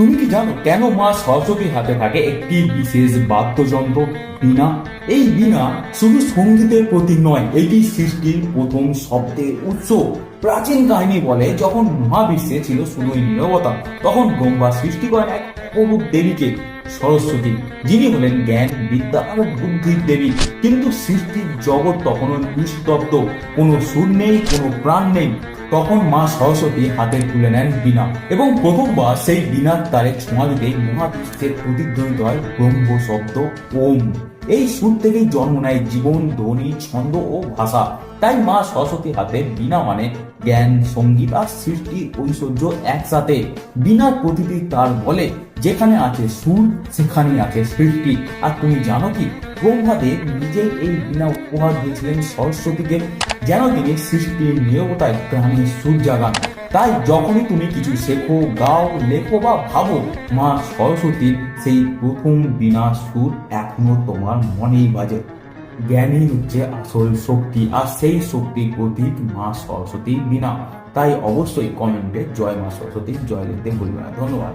তুমি কি জানো কেন মা সরস্বতীর হাতে থাকে একটি বিশেষ বাদ্যযন্ত্র? বীণা এই বীণা শুধু সঙ্গীতের প্রতীক নয়, এটি সৃষ্টির প্রথম শব্দের উৎস। প্রাচীন কাহিনী বলে, যখন মহাবিশ্বে ছিল শুধুই নীরবতা, তখন ব্রহ্মা সৃষ্টি করেন এক অপরূপ দেবীকে, সরস্বতী। যিনি হলেন জ্ঞান, বিদ্যা আর বুদ্ধির দেবী। কিন্তু সৃষ্টির জগৎ তখনও নিস্তব্ধ। কোনো সুর নেই, কোনো প্রাণ নেই। তখন মা সরস্বতী হাতে তুলে নেন বীণা। এবং প্রথমবার সেই বীণার তারে ছোঁয়া দিতে মহাবিশ্বের প্রতিধ্বনিত হয় ব্রহ্ম, শব্দ, ওম। এই সুর থেকেই জন্ম নেয় জীবন, ধ্বনি, ছন্দ ও ভাষা। তাই মা সরস্বতী হাতে বিনা মানে জ্ঞান, সংগীত আর সৃষ্টির ঐশ্বর্য একসাথে। বিনার প্রতিটি তার বলে যেখানে আছে সুর, সেখানেই আছে সৃষ্টি। আর তুমি জানো কি? ব্রহ্মাদেব নিজেই এই বিনা উপহার দিয়েছিলেন সরস্বতীকে, যেন তিনি সৃষ্টির নিয়মতায় প্রাণীর সুর জাগান। তাই যখনই তুমি কিছু শেখো, গাও, লেখো বা ভাবো, মা সরস্বতীর সেই প্রথম বিনা সুর এখনও তোমার মনেই বাজে। জ্ঞানই হচ্ছে আসল শক্তি, আর সেই শক্তির প্রতীক মা সরস্বতী বীণা তাই অবশ্যই কমেন্টে জয় মা সরস্বতী, জয় লিখতে ভুলবে না। ধন্যবাদ।